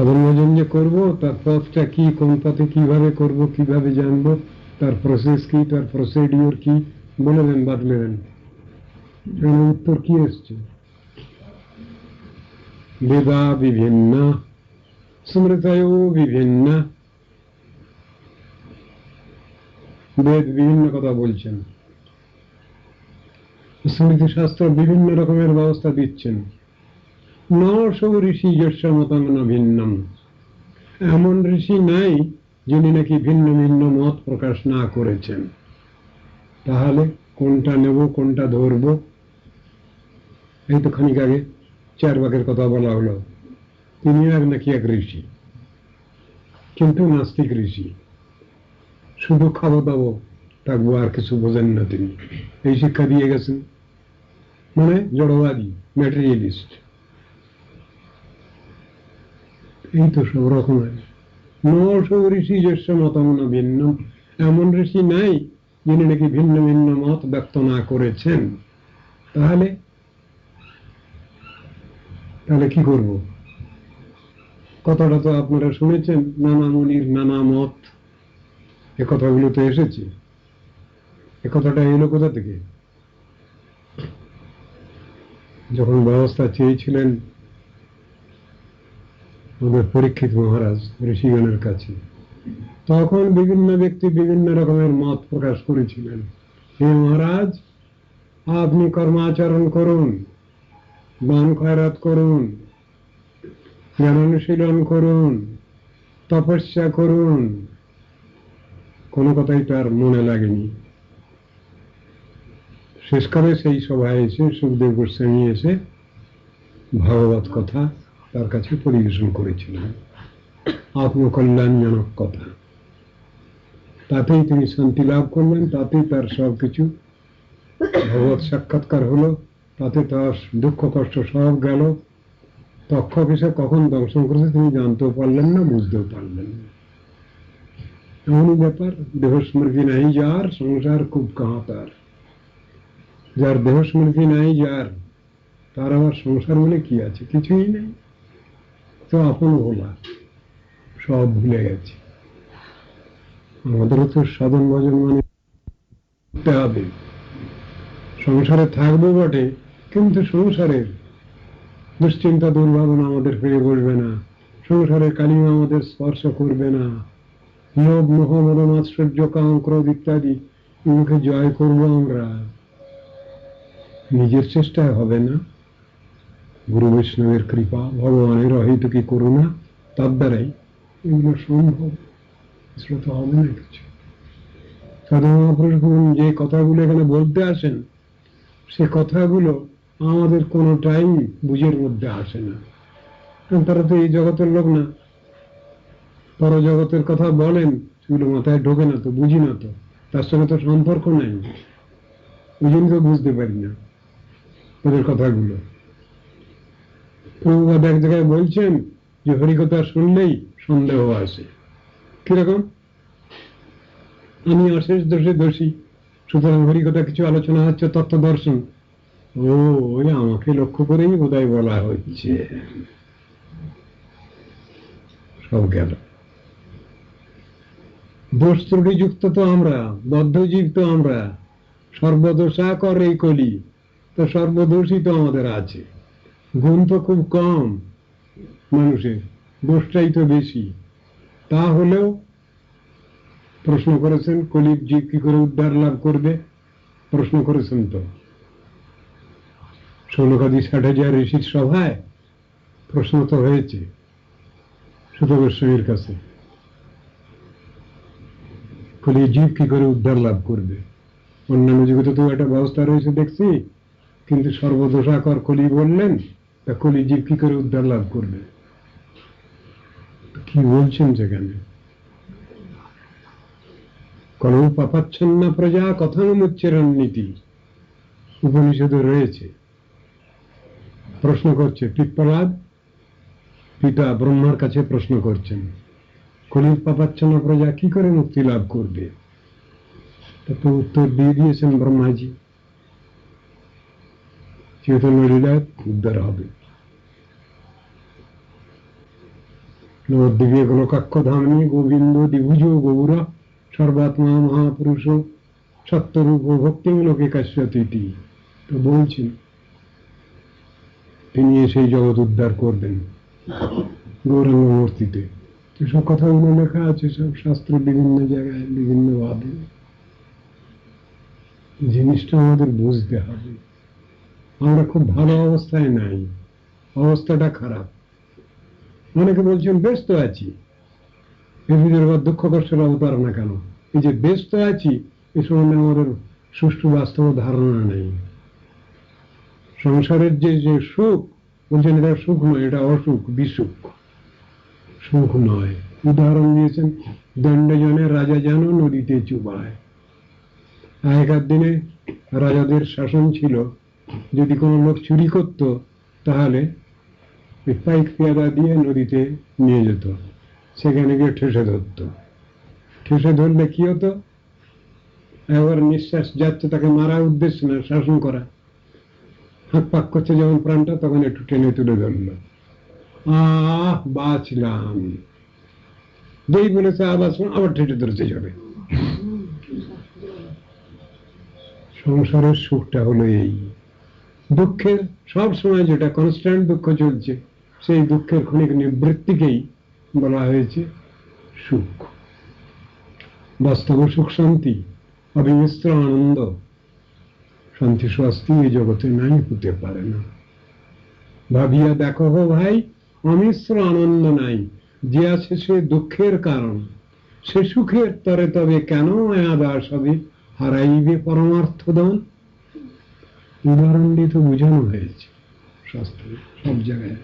সাধন ভজন যে করব, তার পথটা কি, কোন পথে কীভাবে করব, কীভাবে জানব, তার প্রসেস কি, তার প্রসিডিওর কি, বলে দেন বাদলে দেন। উত্তর কি এসছে? বেদা বিভিন্ন স্মৃতয় বিভিন্ন। বেদ বিভিন্ন কথা বলছেন। স্মৃতি শাস্ত্র বিভিন্ন রকমের ব্যবস্থা দিচ্ছেন। ন সব ঋষি যস্য মতাঙ্গন ভিন্নম। এমন ঋষি নাই যিনি নাকি ভিন্ন ভিন্ন মত প্রকাশ না করেছেন। তাহলে কোনটা নেব, কোনটা ধরব? এই তো খানিক আগে চার বাঘের কথা বলা হলো। তিনি আর নাকি এক ঋষি, কিন্তু নাস্তিক ঋষি। শুধু খাব দাবো থাকব আর কিছু বোঝেন না তিনি। এই শিক্ষা দিয়ে গেছেন। মানে জড়বাদী ম্যাটেরিয়ালিস্ট এই তো সব ঋষি যস্য মতমনা ভিন্ন এমন ঋষি নাই যিনি নাকি ভিন্ন ভিন্ন মত ব্যক্ত না করেছেন। তাহলে তাহলে কি করব? কথাটা তো আপনারা শুনেছেন, নানা মনির নানা মত। এ কথাগুলো তো এসেছে। এ কথাটা এলো কোথা থেকে? যখন ব্যবস্থা চেয়েছিলেন আমাদের পরীক্ষিত মহারাজ, ঋষিগণের কাছে। তখন বিভিন্ন ব্যক্তি বিভিন্ন রকমের মত প্রকাশ করেছিলেন। হে মহারাজ, আপনি কর্মাচরণ করুন দান খয়রাত করুন জ্ঞান অনুশীলন করুন, তপস্যা করুন। কোনো কথাই তার মনে লাগেনি। শেষকালে সেই সভায় এসে সুখদেব গোস্বামী এসে ভাগবত কথা তার কাছে পরিবেশন করেছিলেন। আত্মকল্যাণজনক কথা। তাতেই তিনি শান্তি লাভ করলেন, তাতেই তার সব কিছু ভগবত সাক্ষাৎকার হলো, তাতে তার দুঃখ কষ্ট সব গেল। তক্ষক এসে কখন দংশন করেছে তিনি জানতেও পারলেন না, বুঝতেও পারলেন না। এমনই ব্যাপার, দেহ স্মৃতি নাই যার, সংসার খুব কাহা তার যার দেহ স্মৃতি নাই যার, তার আবার সংসার বলে কি আছে? কিছুই নেই। তো আপন ভোলা সব ভুলে গেছে। আমাদেরও তো সাধন ভজন মানে করতে হবে। সংসারে থাকব বটে, কিন্তু সংসারের দুশ্চিন্তা, দুর্ভাবনা আমাদের ফিরে বসবে না। সংসারের কালিমা আমাদের স্পর্শ করবে না। লোভ, মোহ মদমাশ্চর্য কাম, ক্রোধ ইত্যাদি এগুলোকে জয় করব আমরা। নিজের চেষ্টায় হবে না। গুরু বৈষ্ণবের কৃপা, ভগবানের অহিতকি করুণা, তার দ্বারাই এগুলো সম্ভব। এছাড়া তো হবে না কিছু। সাধু মহাপুরুষ যে কথাগুলো এখানে বলতে আসেন, সে কথাগুলো আমাদের কোনো টাইম বুঝের মধ্যে আসে না। কারণ তারা তো এই জগতের লোক না। পরজগতের কথা বলেন, সেগুলো মাথায় ঢোকে না তো, বুঝি না তো। তার সঙ্গে তো সম্পর্ক নেই। ওই জন্য বুঝতে পারি না। ওদের কথাগুলো। প্রভুপাদ এক জায়গায় বলছেন যে হরিকথা শুনলেই সন্দেহ আসে কীরকম? আমি অশেষ দোষে দোষী, সুতরাং হরিকথা কিছু আলোচনা হচ্ছে তত্ত্ব দর্শন ও, ওই আমাকে লক্ষ্য করেই বোধহয় বলা হচ্ছে সব গেল। দোষ ত্রুটিযুক্ত তো আমরা, বদ্ধজীব তো আমরা। সর্বদোষা কর কলি, তো সর্বদোষই তো আমাদের আছে। গুণ তো খুব কম মানুষের দোষটাই তো বেশি। তা হলেও প্রশ্ন করেছেন কলির জীব কি করে উদ্ধার লাভ করবে? প্রশ্ন করেছেন তো। ষোলকাদি ষাট হাজার ঋষির সভায় প্রশ্ন তো হয়েছে সুত গোস্বামীর কাছে। কলি জীব কি করে উদ্ধার লাভ করবে? অন্যান্য জগতে তো একটা ব্যবস্থা রয়েছে দেখছি, কিন্তু সর্বদোষাকর কলি বললেন তা কলি জীব কি করে উদ্ধার লাভ করবে? কি বলছেন সেখানে? কলম পাপাচ্ছন্ন প্রজা কথানুচ্চরণ নীতি। উপনিষদে রয়েছে। প্রশ্ন করছে পিপ্পলাদ পিতা ব্রহ্মার কাছে প্রশ্ন করছেন কলির পাপাচ্ছন্ন প্রজা, কি করে মুক্তি লাভ করবে? তো উত্তর দিয়ে দিয়েছেন ব্রহ্মাজি। চৈতন্য লীলায় উদ্ধার হবে নবদ্বীপে গোলকাক্ষ ধামনি গোবিন্দ দ্বিভুজ গৌর সর্বাত্মা মহাপুরুষ সত্যরূপ ভক্তিম লোকে কাশ্যতীতি তো বলছেন তিনি এসে জগৎ উদ্ধার করবেন গৌরাঙ্গ মূর্তিতে এসব কথাগুলো লেখা আছে সব শাস্ত্র বিভিন্ন জায়গায় বিভিন্ন ভাবে জিনিসটা আমাদের বুঝতে হবে আমরা খুব ভালো অবস্থায় নাই। অবস্থাটা খারাপ। অনেকে বলছেন, ব্যস্ত আছি। এর আবার দুঃখ কষ্টের অবতার না কেন? এই যে ব্যস্ত আছি, এ সম্বন্ধে আমাদের সুষ্ঠু বাস্তব ধারণা নেই। সংসারের যে যে সুখ, বলছেন এটা সুখ নয়, এটা অসুখ, বিসুখ। সুখ নয়। উদাহরণ দিয়েছেন দণ্ড দণ্ডজনে রাজা যেন নদীতে চুবায়। আগেকার দিনে রাজাদের শাসন ছিল যদি কোনো লোক চুরি করত তাহলে ওই পাইক পেয়াদা দিয়ে নদীতে নিয়ে যেত। সেখানে গিয়ে ঠেসে ধরত। ঠেসে ধরলে কি হতো? একবার নিঃশ্বাস যাচ্ছে তাকে মারা উদ্দেশ্য না শাসন করা। হাঁক পাক করছে যখন প্রাণটা তখন একটু টেনে তুলে ধরলো। আহ বাঁচলাম। যেই বলেছে আবার শোন, আবার ঠেটে ধরতে যাবে সংসারের সুখটা হলো এই। দুঃখের সব সময় যেটা কনস্ট্যান্ট দুঃখ চলছে, সেই দুঃখের ক্ষণিক নিবৃত্তিকেই বলা হয়েছে সুখ। বাস্তব সুখ শান্তি, অবিমিশ্র আনন্দ। শান্তি স্বস্তি এই জগতে নাই হতে পারে না। ভাবিয়া দেখো হো ভাই, অমিশ্র আনন্দ নাই। যে আছে সে দুঃখের কারণ। সে সুখের তরে তবে কেন মায়াদাস হবে হারাইবে পরমার্থ দান উদাহরণ দিয়ে তো বোঝানো হয়েছে শাস্ত্রে সব জায়গায়।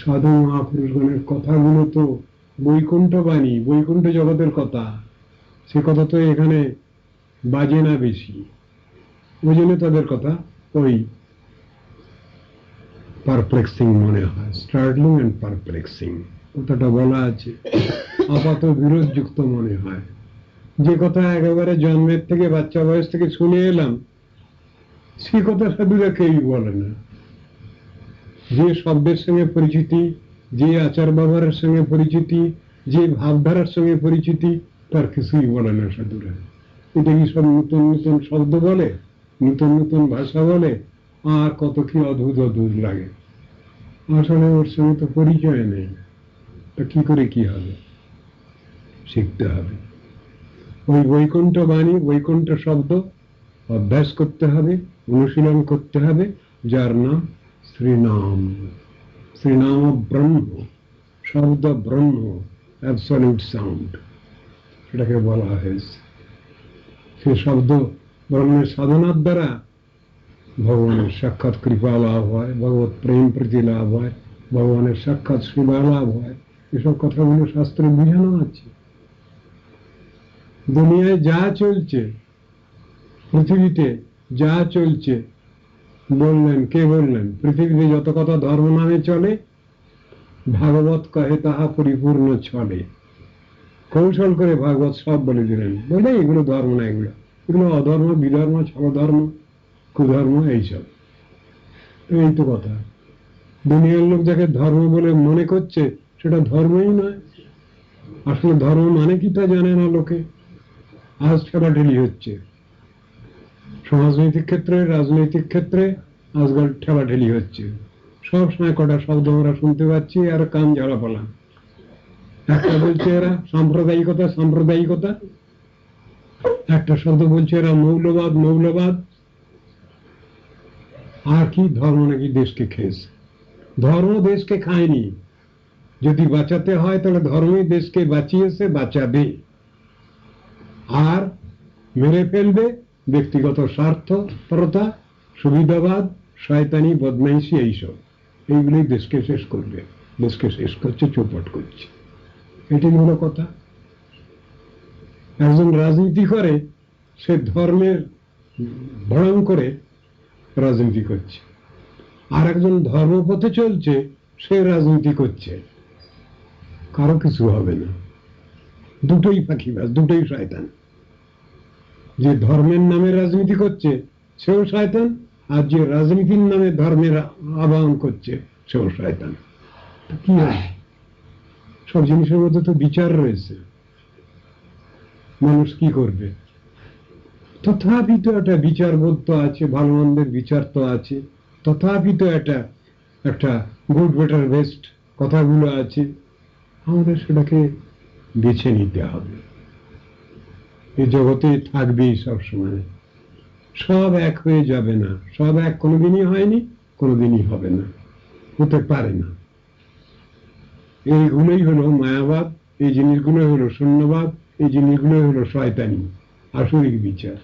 সাধু মহাপুরুষগণের কথাগুলো তো বৈকুণ্ঠ বাণী, বৈকুণ্ঠ জগতের কথা। সে কথা তো এখানে বাজে না বেশি। ওই জন্য তাদের কথা ওই পারপ্লেক্সিং মনে হয় স্টার্টলিং অ্যান্ড পারপ্লেক্সিং কথাটা বলা আছে, আপাত বিরোধযুক্ত মনে হয়। যে কথা একেবারে জন্মের থেকে বাচ্চা বয়স থেকে শুনে এলাম সে কথা সাধুরা কেউই বলে না। যে শব্দের সঙ্গে পরিচিতি, যে আচার ব্যবহারের সঙ্গে পরিচিতি, যে ভাবধারার সঙ্গে পরিচিতি, তার কিছুই বলে না সাধুরা। এটা কি সব নতুন নতুন শব্দ বলে, নতুন নতুন ভাষা বলে, আর কত কি অদ্ভুত অদ্ভুত লাগে। আসলে ওর সঙ্গে তো পরিচয় নেই। তা কি করে কি হবে? শিখতে হবে। ওই বৈকুণ্ঠ বাণী, বৈকুণ্ঠ শব্দ অভ্যাস করতে হবে। অনুশীলন করতে হবে, যার নাম শ্রীনাম। শ্রীনাম ব্রহ্ম, শব্দ ব্রহ্ম অ্যাবসলিউট সাউন্ড এটাকে বলা হয়েছে। সে শব্দ ব্রহ্মের সাধনার দ্বারা ভগবানের সাক্ষাৎ কৃপা লাভ হয়, ভগবত প্রেম প্রীতি লাভ হয়, ভগবানের সাক্ষাৎ সেবা লাভ হয়। এসব কথাগুলো শাস্ত্রে বুঝানো আছে। দুনিয়ায় যা চলছে, পৃথিবীতে যা চলছে, বললেন, কে বললেন? পৃথিবীতে যত কথা ধর্ম নামে চলে, ভাগবত কহে তাহা পরিপূর্ণ চলে। কৌশল করে ভাগবত সব বলে দিলেন। বলে এগুলো ধর্ম না এগুলো। এগুলো অধর্ম, বিধর্ম, ছলধর্ম, কুধর্ম, এইসব। এই তো কথা। দুনিয়ার লোক যাকে ধর্ম বলে মনে করছে, সেটা ধর্মই নয়। আসলে ধর্ম মানে কি তা জানে না লোকে। আজ ঠেলাঠেলি হচ্ছে। সমাজনৈতিক ক্ষেত্রে, রাজনৈতিক ক্ষেত্রে আজকাল ঠেলাঠেলি হচ্ছে। সব সময় কটা শব্দ আমরা শুনতে পাচ্ছি, আর কান ঝাড়া পড়লাম একটা বলছে এরা সাম্প্রদায়িকতা সাম্প্রদায়িকতা। একটা শব্দ বলছে এরা মৌলবাদ মৌলবাদ। আর কি ধর্ম নাকি দেশকে খেয়েছে? ধর্ম দেশকে খায়নি। যদি বাঁচাতে হয়, তাহলে ধর্মই দেশকে বাঁচিয়েছে, বাঁচাবে। আর মেরে ফেলবে ব্যক্তিগত স্বার্থ পরতা সুবিধাবাদ, শয়তানি, বদমাইশি এইসব। এইগুলোই দেশকে শেষ করবে। দেশকে শেষ করছে, চৌপট করছে। এটি হলো কথা। একজন রাজনীতি করে, সে ধর্মের ভরণ করে রাজনীতি করছে। আর একজন ধর্মপথে চলছে, সে রাজনীতি করছে। কারও কিছু হবে না। দুটোই পাখি পাখিবাজ, দুটোই শয়তান। যে ধর্মের নামে রাজনীতি করছে, সেও শয়তান, আর যে রাজনীতির নামে ধর্মের আবাহন করছে, সেও শয়তান। কি সব জিনিসের মধ্যে তো বিচার রয়েছে। মানুষ কি করবে? তথাপি তো একটা বিচারবোধ তো আছে ভালো মন্দের বিচার তো আছে। তথাপি তো একটা একটা গুড বেটার, বেস্ট কথাগুলো আছে। আমাদের সেটাকে বেছে নিতে হবে। এই জগতে থাকবেই সবসময়। সব এক হয়ে যাবে না। সব এক কোনোদিনই হয়নি, কোনোদিনই হবে না। হতে পারে না। এইগুলোই হলো মায়াবাদ, এই জিনিসগুলোই হলো শূন্যবাদ, এই জিনিসগুলোই হলো শয়তানি। আসরিক বিচার।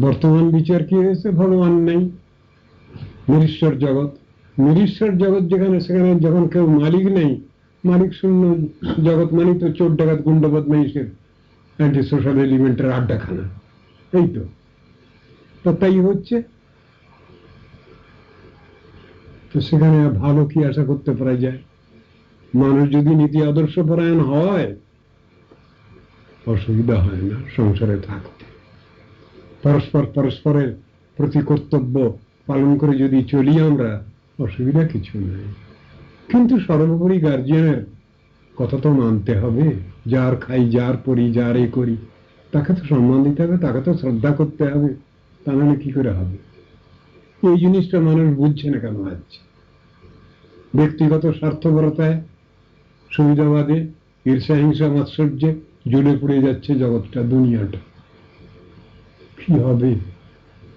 বর্তমান বিচার কি হয়েছে? ভগবান নেই। নিরীশ্বর জগৎ। নিরীশ্বর জগৎ যেখানে, সেখানে যখন কেউ মালিক নেই, মালিক শূন্য জগৎ মানে তো চোর ডাকাত গুন্ড বদমাইশের অ্যান্টি সোশ্যাল এলিমেন্টের আড্ডাখানা এই তো। তো তাই হচ্ছে। তো সেখানে ভালো কি আশা করতে পারা যায়? মানুষ যদি নীতি আদর্শ পরায়ণ হয়, অসুবিধা হয় না, সংসারে থাকতে। পরস্পর পরস্পরের প্রতি কর্তব্য পালন করে যদি চলি আমরা, অসুবিধা কিছু নেই। কিন্তু সর্বোপরি গার্জিয়ানের কথা তো মানতে হবে। যার খাই, যার পড়ি, যার এ করি, তাকে তো সম্মান দিতে হবে, তাকে তো শ্রদ্ধা করতে হবে, তা নাহলে কি করে হবে? এই জিনিসটা মানুষ বুঝছে না কেন আজ? ব্যক্তিগত স্বার্থপরতায় সুবিধাবাদে ঈর্ষা, হিংসা, মাৎসর্যে জ্বলে পড়ে যাচ্ছে জগৎটা, দুনিয়াটা। কি হবে?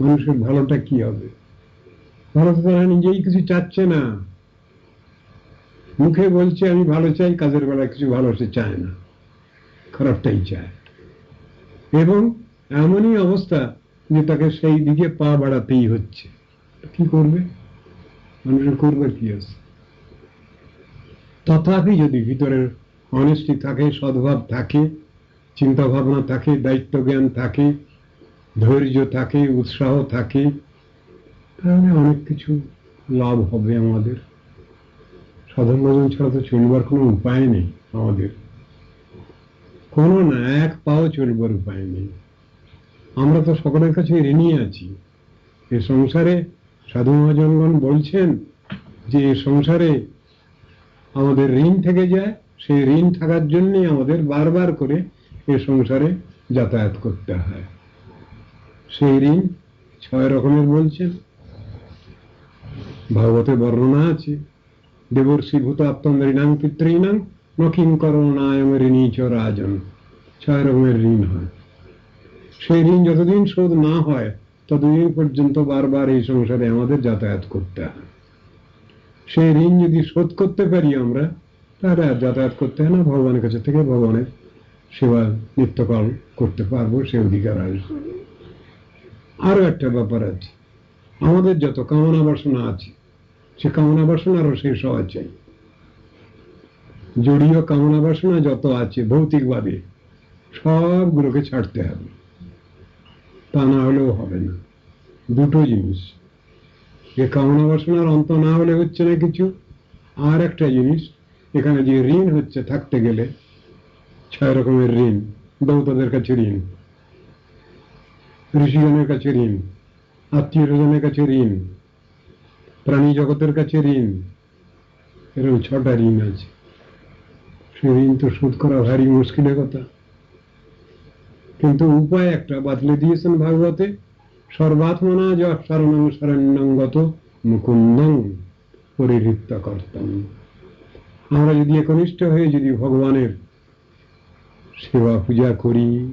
মানুষের ভালোটা কি হবে? ভালো তো তারা নিজেই কিছু চাচ্ছে না। মুখে বলছে, আমি ভালো চাই, কাজের বেলায় কিছু ভালো সে চায় না। খারাপটাই চায়। এবং এমনই অবস্থা যে তাকে সেই দিকে পা বাড়াতেই হচ্ছে। কি করবে? মানুষের করবে কি আছে তথাপি যদি ভিতরের অনেস্টি থাকে, সদ্ভাব থাকে চিন্তা ভাবনা থাকে দায়িত্ব জ্ঞান থাকে, ধৈর্য থাকে, উৎসাহ থাকে, তাহলে অনেক কিছু লাভ হবে আমাদের। সাধারণ ভোজন ছাড়া তো চলবার কোনো উপায় নেই আমাদের। কোনো না এক পাও চলবার উপায় নেই। আমরা তো সকলের কাছে ঋণী আছি। এ সংসারে সাধু মহাজনগণ বলছেন যে এ সংসারে আমাদের ঋণ থেকে যায় সেই ঋণ থাকার জন্যই আমাদের বারবার করে এ সংসারে যাতায়াত করতে হয়। সেই ঋণ ছয় রকমের বলছেন। ভাগবতে বর্ণনা আছে। দেবর্ষি ভূত আত্মন্দরিণাং পিতৃণাং নকিং করণায় ঋণী চ রাজন। ছয় রকমের ঋণ হয়। সেই ঋণ যতদিন শোধ না হয়, ততদিন পর্যন্ত বারবার এই সংসারে আমাদের যাতায়াত করতে হয়। সেই ঋণ যদি শোধ করতে পারি আমরা, তাহলে আর যাতায়াত করতে হয় না, ভগবানের কাছে থেকে ভগবানের সেবা নিত্যকাল করতে পারব, সে অধিকার আসবে। আরও একটা ব্যাপার আছে। আমাদের যত কামনা বাসনা আছে সে কামনা বাসনারও শেষ হওয়া চাই জড়ীয় কামনা বাসনা যত আছে ভৌতিকভাবে সবগুলোকে ছাড়তে হবে। তা না হলেও হবে না। দুটো জিনিস। এ কামনা বাসনার অন্ত না হলে হচ্ছে না কিছু। আর একটা জিনিস, এখানে যে ঋণ হচ্ছে থাকতে গেলে, ছয় রকমের ঋণ দৌতদের কাছে ঋণ, ঋষিগণের কাছে ঋণ আত্মীয় স্বজনের কাছে ঋণ প্রাণী জগতের কাছে ঋণ। এরকম ছটা ঋণ আছে। সে ঋণ তো শোধ করা ভারী মুশকিলের কথা। কিন্তু উপায় একটা বাতলে দিয়েছেন ভাগবতে। সর্বাত্মনা যা শরণং শরণ্যঙ্গত মুকুন্দং পরিহৃত্য কর্তম আমরা যদি একনিষ্ঠ হয়ে যদি ভগবানের সেবা পূজা করি,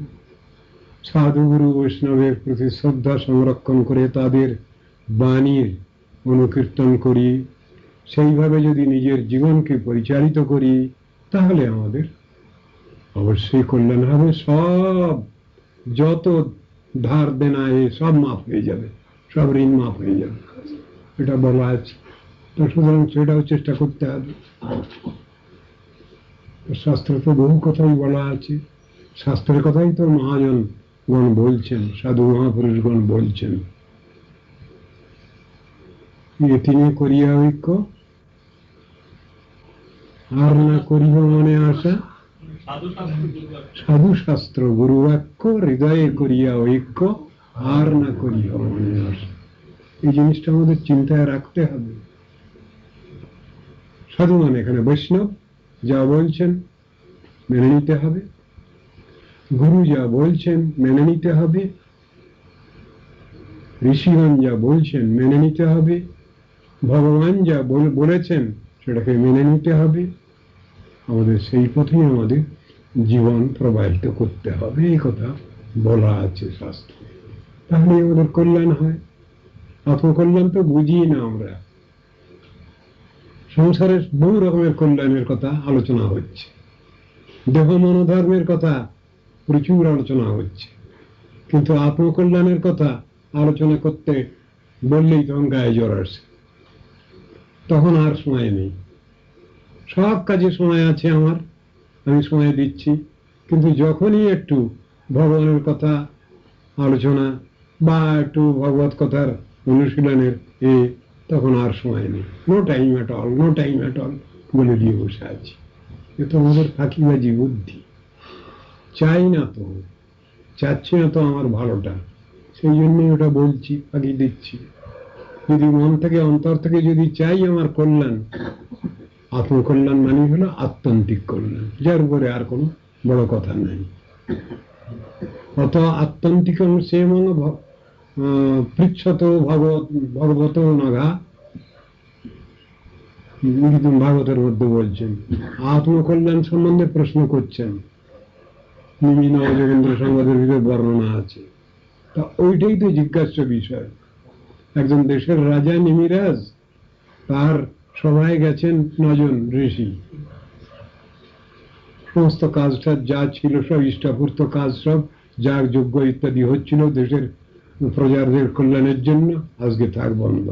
সাধুগুরু বৈষ্ণবের প্রতি শ্রদ্ধা সংরক্ষণ করে তাদের বাণীর অনুকীর্তন করি, সেইভাবে যদি নিজের জীবনকে পরিচালিত করি, তাহলে আমাদের অবশ্যই কল্যাণ হবে, সব, যত ধার দেনা এ সব মাফ হয়ে যাবে, সব ঋণ মাফ হয়ে যাবে। এটা বলা আছে। তো সুতরাং সেটাও চেষ্টা করতে হবে। শাস্ত্রে তো বহু কথাই বলা আছে। শাস্ত্রের কথাই তো মহাজন গণ বলছেন, সাধু মহাপুরুষগণ বলছেন। করিয়া ঐক্য আর না করিব মনে আশা সাধু শাস্ত্র গুরু বাক্য হৃদয়ে করিয়া ঐক্য আর না করিয়া মনে আশা এই জিনিসটা আমাদের চিন্তায় রাখতে হবে সাধু মানে এখানে বৈষ্ণব যা বলছেন মেনে নিতে হবে গুরু যা বলছেন মেনে নিতে হবে ঋষিগণ যা বলছেন মেনে নিতে হবে ভগবান যা বলেছেন, সেটাকে মেনে নিতে হবে। আমাদের সেই পথেই আমাদের জীবন প্রবাহিত করতে হবে, এই কথা বলা আছে শাস্ত্রে। তাহলে আমাদের কল্যাণ হয়। আত্মকল্যাণ তো বুঝি না আমরা। সংসারের বহু রকমের কল্যাণের কথা আলোচনা হচ্ছে। দেহ মনোধর্মের কথা প্রচুর আলোচনা হচ্ছে। কিন্তু আত্মকল্যাণের কথা আলোচনা করতে বললেই তখন গায়ে জ্বর আসছে তখন আর সময় নেই। সব কাজে সময় আছে আমার, আমি সময় দিচ্ছি। কিন্তু যখনই একটু ভগবানের কথা আলোচনা বা একটু ভগবত কথার অনুশীলনের এ, তখন আর সময় নেই। No time at all no time at all বলে দিয়ে বসে আছি। এ তো আমাদের ফাঁকিবাজি বুদ্ধি। চাই না তো, চাচ্ছি না তো আমার ভালোটা। সেই জন্যই ওটা বলছি, ফাঁকি দিচ্ছি। যদি মন থেকে, অন্তর থেকে যদি চাই আমার কল্যাণ, আত্মকল্যাণ মানে হলো আত্যন্তিক কল্যাণ, যার উপরে আর কোনো বড় কথা নাই। অত আত্যন্তিক সে মন পৃচ্ছত ভগবত ভগবত কিন্তু ভাগবতের মধ্যে বলছেন, আত্মকল্যাণ সম্বন্ধে প্রশ্ন করছেন। নিমি নবযোগেন্দ্র সংবাদের ভিতরে বর্ণনা আছে। তা ওইটাই তো জিজ্ঞাস্য বিষয়। একজন দেশের রাজা নিমিরাজ, তার সভায় গেছেন নজন ঋষি। সমস্ত কাজটা যা ছিল সব ইষ্টাপূর্ত কাজ সব যাগ যোগ্য ইত্যাদি হচ্ছিল দেশের প্রজাদের কল্যাণের জন্য। আজকে তার বন্ধ।